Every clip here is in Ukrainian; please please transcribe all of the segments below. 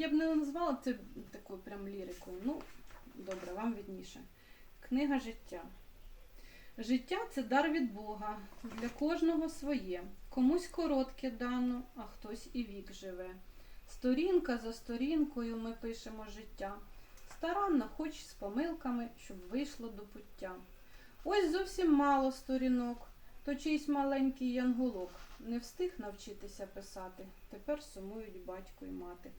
я б не назвала це такою прям лірикою. Ну, добре, вам відніше. Книга життя. Життя це дар від Бога, для кожного своє. Комусь коротке дано, а хтось і вік живе. Сторінка за сторінкою ми пишемо життя. Старанно, хоч з помилками, щоб вийшло до пуття. Ось зовсім мало сторінок, то чийсь маленький янголок не встиг навчитися писати. Тепер сумують батько й мати.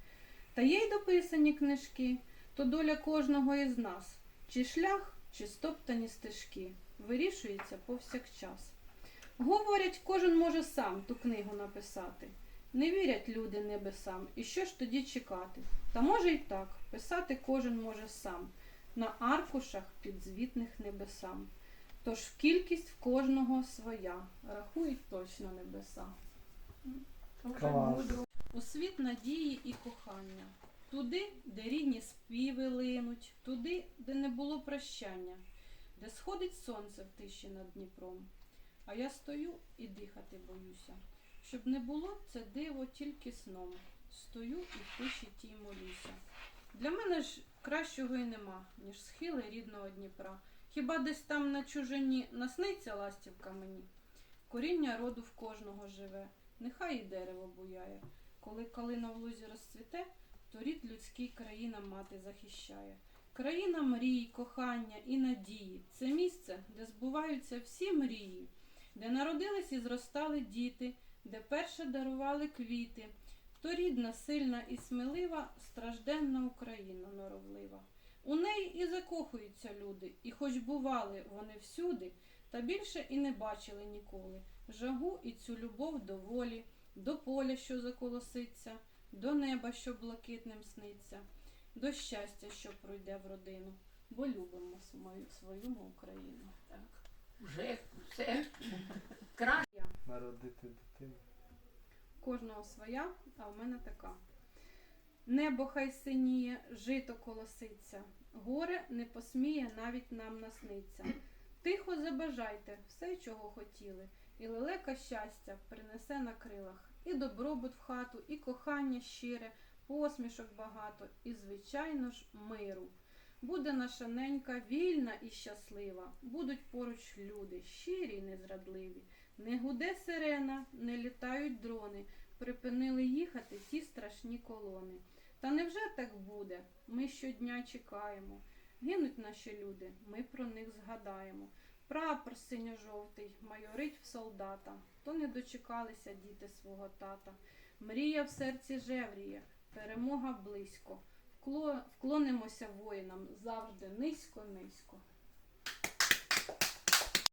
Та є й дописані книжки, то доля кожного із нас, чи шлях, чи стоптані стежки, вирішується повсякчас. Говорять, кожен може сам ту книгу написати. Не вірять люди небесам, і що ж тоді чекати? Та може й так, писати кожен може сам, на аркушах підзвітних небесам. Тож кількість в кожного своя, рахують точно небеса. У світ надії і кохання, туди, де рідні співи линуть, туди, де не було прощання, де сходить сонце в тиші над Дніпром. А я стою і дихати боюся, щоб не було це диво тільки сном. Стою і в тиші тій молюся. Для мене ж кращого й нема, ніж схили рідного Дніпра. Хіба десь там на чужині насниться ластівка мені? Коріння роду в кожного живе, нехай і дерево буяє. Коли калина в лузі розцвіте, то рід людський країна мати захищає. Країна мрій, кохання і надії це місце, де збуваються всі мрії, де народились і зростали діти, де перше дарували квіти. То рідна, сильна і смілива, стражденна Україна норовлива. У неї і закохуються люди, і хоч бували вони всюди, та більше і не бачили ніколи жагу і цю любов до волі, до поля, що заколоситься, до неба, що блакитним сниться, до щастя, що пройде в родину, бо любимо свою, свою Україну. Так. Вже все. Краще. Народити дитину. Кожного своя, а в мене така. Небо хай синіє, жито колоситься, горе не посміє навіть нам насниться. Тихо забажайте все, чого хотіли, і лелека щастя принесе на крилах, і добробут в хату, і кохання щире, посмішок багато, і, звичайно ж, миру. Буде наша ненька вільна і щаслива, будуть поруч люди, щирі й незрадливі. Не гуде сирена, не літають дрони, припинили їхати ті страшні колони. Та невже так буде? Ми щодня чекаємо. Гинуть наші люди, ми про них згадаємо. Прапор синьо-жовтий майорить в солдата, то не дочекалися діти свого тата. Мрія в серці жевріє, перемога близько. Вклонимося воїнам завжди низько-низько.